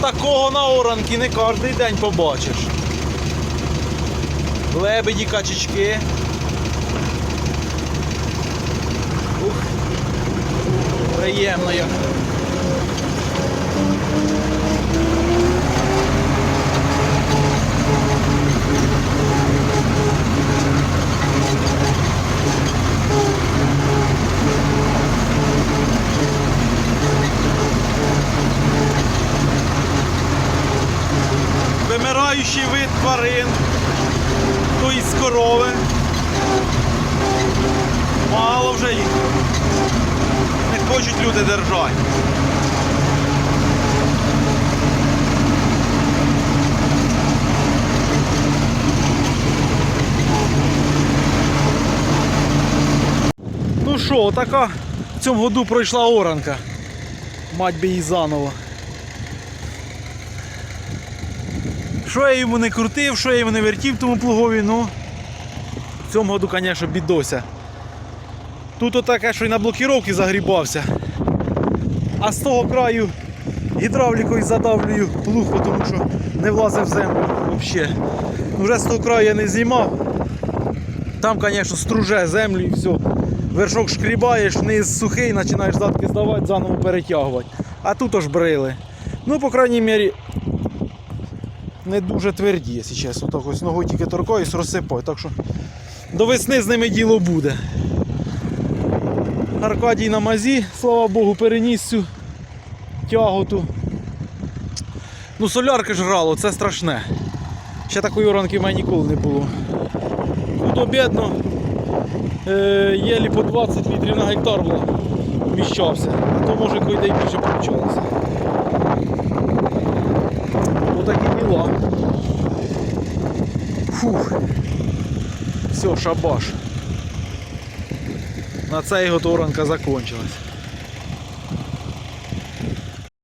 такого на оранки не кожен день побачиш. Лебеді, качечки. Ух, приємно як. Вимираючий вид тварин, то із корови. Мало вже їх. Не хочуть люди держати. Ну що, така в цьому году пройшла оранка. Мать би її заново. Що я йому не крутив, що я йому не вертів тому плугові, ну в цьому году, звісно, бідося. Тут отаке, що й на блокіровці загрібався. А з того краю гідравлікою задавлюю плуг, тому що не влазив в землю взагалі. Вже з того краю я не знімав. Там, звісно, струже землю і все. Вершок шкрібаєш, низ сухий, починаєш задки здавати, заново перетягувати. А тут аж брили. Ну, по крайній мірі, не дуже тверді, якщо чесно. Так ось ногою тільки торкаюсь, розсипаю. Так що до весни з ними діло буде. Аркадій на мазі, слава Богу, переніс цю тяготу. Ну, ж грало, це страшне. Ще такої оранки в мене ніколи не було. Тут обідно. Е, єлі по 20 літрів на гектар вміщався. А то може й більше получалося. Фух. Все, шабаш. На цей готоранка закончилась.